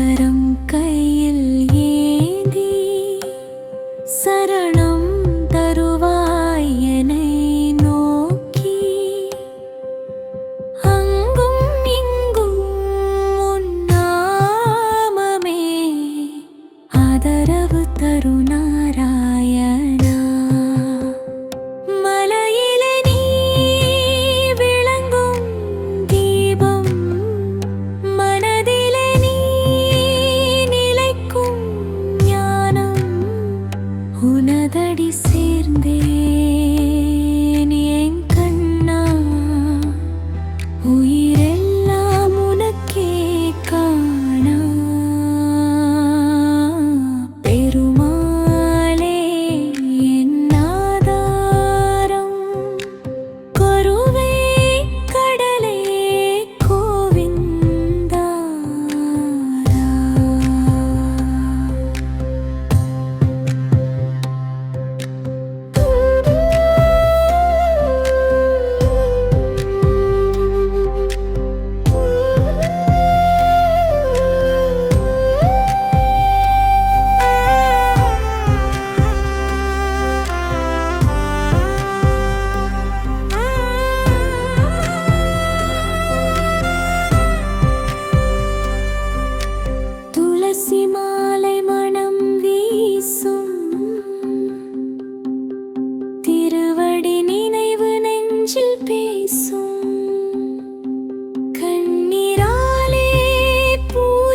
கரம் கையில் ஏதி சரண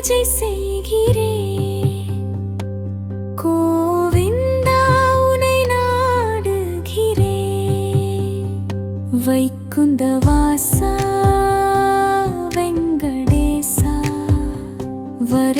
பூஜை செய்கிறே கோவிந்தா உனை நாடுகிறே வைக்குந்த வாசா வெங்கடேசா வர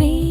me.